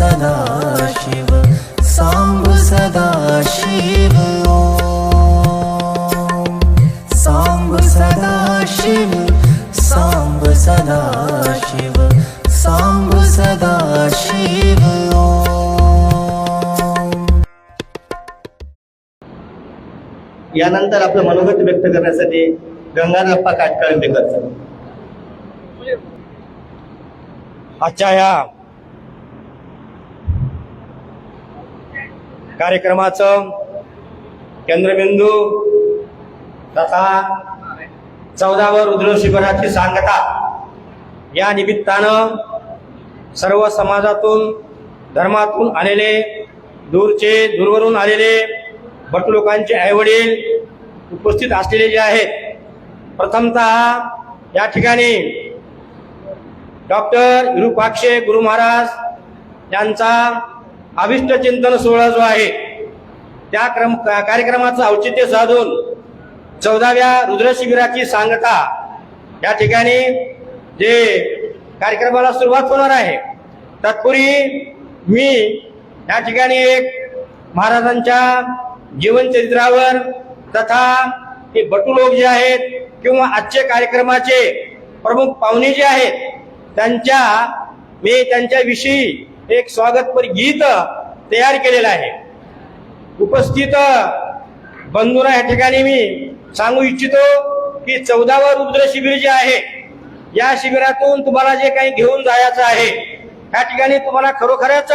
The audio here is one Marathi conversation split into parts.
सदा शिव सांब सदा शिव ओम सांब सदा शिव सांब सदा शिव सांब सदा शिव ओम यानंतर आपलं मनोगत व्यक्त करण्यासाठी गंगाराप्पा काटकळंबेकर सर आजच्या या कार्यक्रमाचं केंद्रबिंदू तथा चौदावर रुद्र शिबिराची सांगता. या निमित्तानं सर्व समाजातून धर्मातून आलेले दूरचे दूरवरून आलेले भट लोकांचे आईवडील उपस्थित असलेले जे आहेत प्रथमतः या ठिकाणी डॉक्टर विरूपाक्षे गुरु महाराज यांचा अभिष्ट चिंतन सोहळा जो आहे त्या क्रम कार्यक्रमाचं औचित्य साधून चौदाव्या रुद्रशिबिराची सांगता या ठिकाणी जे कार्यक्रमाला सुरुवात होणार आहे तत्पूर्वी मी या ठिकाणी एक महाराजांच्या जीवनचरित्रावर तथा हे बटू लोक जे आहेत किंवा आजचे कार्यक्रमाचे प्रमुख पाहुणे जे आहेत त्यांच्या मी त्यांच्याविषयी एक स्वागतपर गीत तयार केलेलं आहे. उपस्थित बंधूंना या ठिकाणी मी सांगू इच्छितो की चौदावा रुद्र शिबिर जे आहे या शिबिरातून तुम्हाला जे काही घेऊन जायचं आहे या ठिकाणी तुम्हाला खरोखरच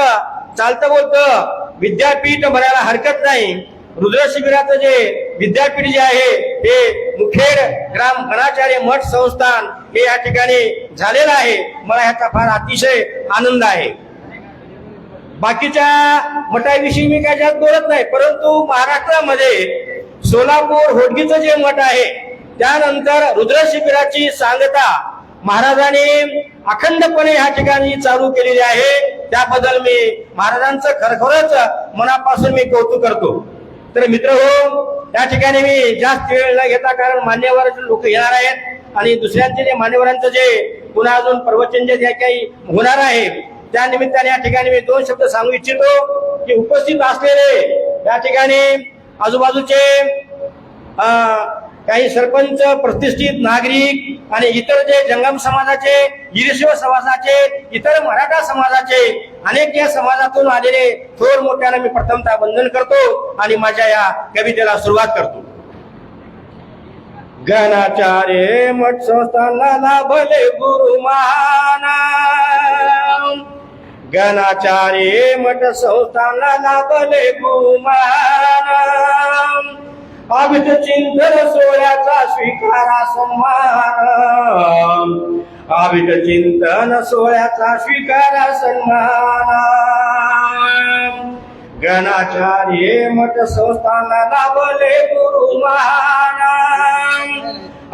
चालतं बोलतं विद्यापीठ म्हणायला हरकत नाही. रुद्र शिबिराचं जे विद्यापीठ जे आहे हे मुखेड ग्राम गणाचार्य मठ संस्थान हे या ठिकाणी झालेलं आहे. मला ह्याचा फार अतिशय आनंद आहे. बाकीच्या मठाविषयी मी काय जास्त बोलत नाही परंतु महाराष्ट्रामध्ये सोलापूर होडगीचं जे मठ आहे त्यानंतर रुद्र शिबिराची सांगता महाराजांनी अखंडपणे या ठिकाणी चालू केलेली आहे. त्याबद्दल मी महाराजांचं खरखरच मनापासून मी कौतुक करतो. तर मित्र हो त्या ठिकाणी मी जास्त वेळ न घेता कारण मान्यवर लोक येणार आहेत आणि दुसऱ्यांचे जे मान्यवरांचं जे पुन्हा अजून प्रवचन जे काही होणार आहे त्या निमित्ताने या ठिकाणी मी दोन शब्द सांगू इच्छितो की उपस्थित असलेले या ठिकाणी आजूबाजूचे अं, काही सरपंच प्रतिष्ठित नागरिक आणि इतर जे जंगम समाजाचे गिरीश्वर समाजाचे इतर मराठा समाजाचे अनेक या समाजातून आलेले थोर मोठ्यानं मी प्रथमतः वंदन करतो आणि माझ्या या कवितेला सुरुवात करतो. गणाचार्य मठ संस्थांना लाभले गुरुमाना गणाचार्य मठ संस्थाना लाभले गुमान. अभित चिंतन सोहळ्याचा स्वीकारा सन्मान. अभित चिंतन सोहळ्याचा स्वीकारा सन्मान. गणाचार्य मठ संस्थाना लाभले गुरुमान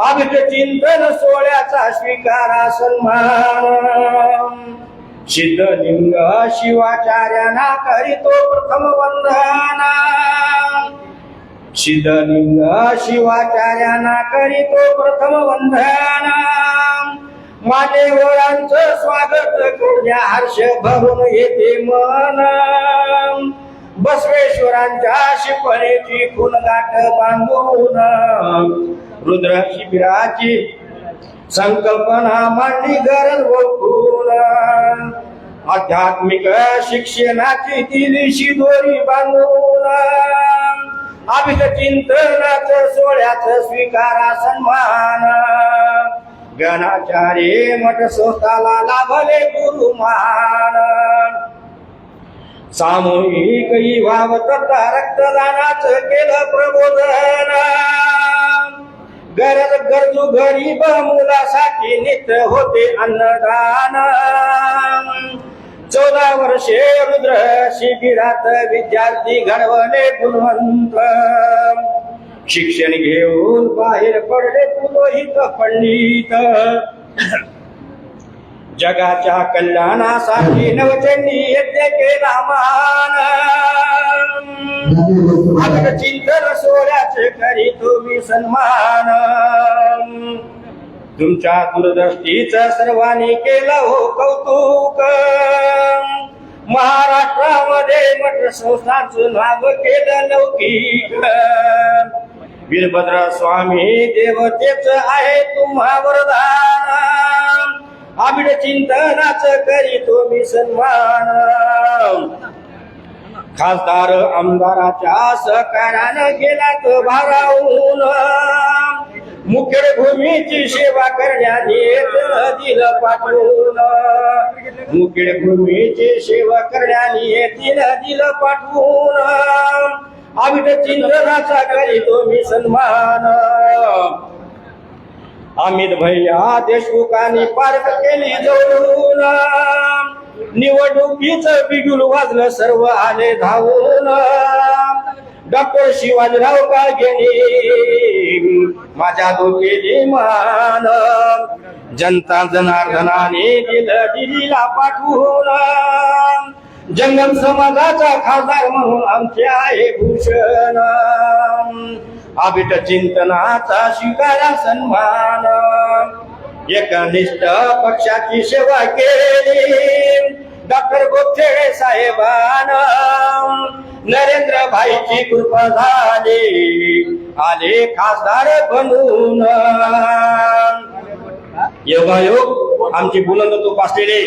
अभित चिंतन सोहळ्याचा स्वीकारा सन्मान. सिद्धलिंग शिवाचार्यांना करीतो प्रथम वंदना. सिद्धलिंग शिवाचार्यांना करीतो प्रथम वंदना. मान्यवरांचं स्वागत करूया हर्ष भरून येते मन. बसवेश्वरांच्या शिपणेची फुलगाठ बांधून रुद्र शिबिराची संकल्पना मांडली गरज ओळखून आध्यात्मिक शिक्षणाची दिलीशी दोरी बांधून अभित चिंतनाच सोहळ्याच स्वीकारा सन्मान. गणाचार्य मठ स्वतःला लाभले गुरुमान. सामूहिक भाव तथा रक्तदानाच केलं प्रबोधन. गरज गरजू गरीब मुलासाठी नित होते अन्नदान. चौदा वर्षे रुद्र शिबिरात विद्यार्थी घडवले गुणवंत. शिक्षण घेऊन बाहेर पडले पुरोहित पंडित. जगाच्या कल्याणासाठी नवचंडी यज्ञ केला मान चिंतन सोहळ्याचे करी तुम्ही सन्मान. तुमच्या दूरदृष्टीचा सर्वांनी केलं हो कौतुक. महाराष्ट्रामध्ये मठ संस्थांचं नाव केलं लौकिक. वीरभद्र स्वामी देवतेच आहे तुम्हा वरदान. आबिड चिंतनाच करीतो मी सन्मान. खासदार आमदाराच्या सहकार्यानं गेलात भारावून. मुखेड भूमीची सेवा करण्याने दिलं पाठवून. मुखेड भूमीची सेवा करण्याने तिनं दिलं पाठवून. आविट चिंतनाचा करीतो मी सन्मान. अमित भैया देशमुखांनी पार्क केली जवळून निवडणुकीच बिगुल वाजलं सर्व आले धावून. डॉक्टर शिवाजीराव काळगेने माझ्या डोकेली मान. जनता जनार्दनाने दिलं दिलीला पाठवून. जंगम समाजाचा खासदार म्हणून आमचे आहे भूषण. अभिट चिंतनाचा स्वीकारा सन्मान. एकनिष्ठ पक्षाची सेवा केली. डॉक्टर गोपछेडे साहेबान नरेंद्र भाईची कृपा झाली. आले खासदार बनून. योगायोग आमची बुलंद तूप पासलेले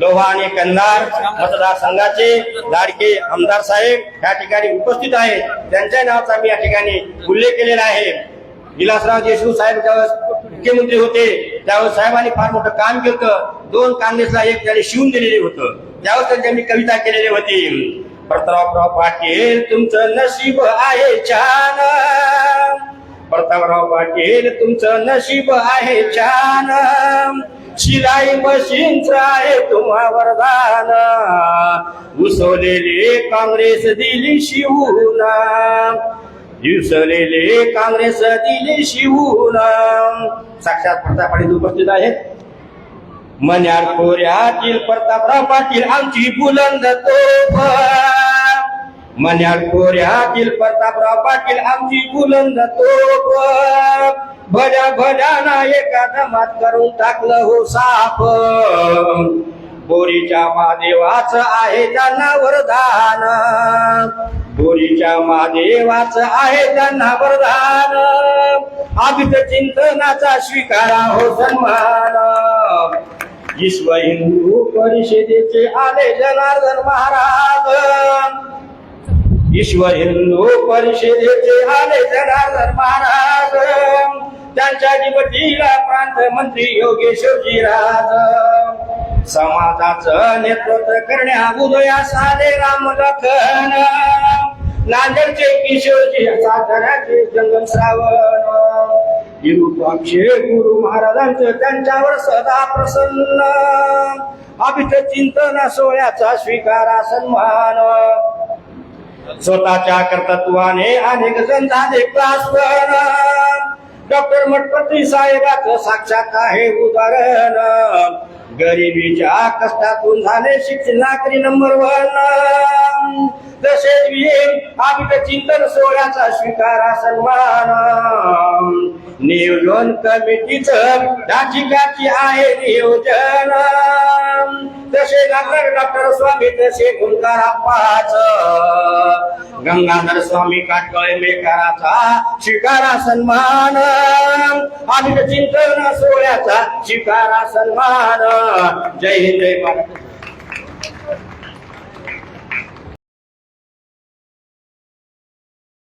लोहा आणि कंधार मतदारसंघाचे लाडके आमदार साहेब या ठिकाणी उपस्थित आहेत. त्यांच्या नावाचा मी या ठिकाणी उल्लेख केलेला आहे. विलासराव देशमुख साहेब मुख्यमंत्री होते त्यावेळेस साहेबांनी फार मोठं काम केलं दोन काँग्रेसला एक त्याने शिवून दिलेले होतं. त्यावर त्यांच्या मी कविता केलेली होती. प्रतापराव पाटील तुमचं नशीब आहे छान. प्रतापराव पाटील तुमचं नशीब आहे छान. शिलाई मशीनचं आहे तुम्हा वरदान. उसवलेले काँग्रेस दिली शिवून. दिसलेले काँग्रेस दिले शिवून. साक्षात प्रताप पाटील उपस्थित आहेत. मन्यार खोऱ्यातील प्रतापराव पाटील आमची बुलंद तोफ. मन्यार खोऱ्यातील प्रतापराव पाटील आमची बुलंद तोफ. भल्या ना एका दमात करून टाकलं हो साप बोरीच्या महादेवाच आहे त्यांना वरदान. बोरीच्या महादेवाच आहे त्यांना वरदान. अभित चिंतनाचा स्वीकारा हो सन्मान. विश्व हिंदू परिषदेचे आले जनार्दन महाराज. विश्व हिंदू परिषदेचे आले जनार्दन महाराज. त्यांच्या डिबटीला प्रांत मंत्री योगेश्वरजी राज. समाजाचं नेतृत्व करण्या उदयास आले राम लखन नांदेडचे किशोरजी साताऱ्याचे जंगल श्रावण. विरूपाक्षे गुरु महाराजांचं त्यांच्यावर सदा प्रसन्न. अभित चिंतन सोहळ्याचा स्वीकारा सन्मान. स्वतःच्या कर्तत्वाने अनेक जण झाले क्लासवर डॉक्टर मठपती साहेबाचं साक्षात आहे उदाहरण. गरिबीच्या कष्टातून झाले शिक्षणाकरी नंबर वन. तसेच विहीन आबिट चिंतन सोहळ्याचा स्वीकारा सन्मान. नियोजन कमिटीच त्या आहे नियोजन. तसे डॉक्टर डॉक्टर स्वामी तसे गुंकाराप्पाच गंगाधर स्वामी काटकळे मेकाराचा शिकारा सन्मान. आम्ही चिंतन सोहळ्याचा शिकारा सन्मान. जय हिंद जय महाराष्ट्र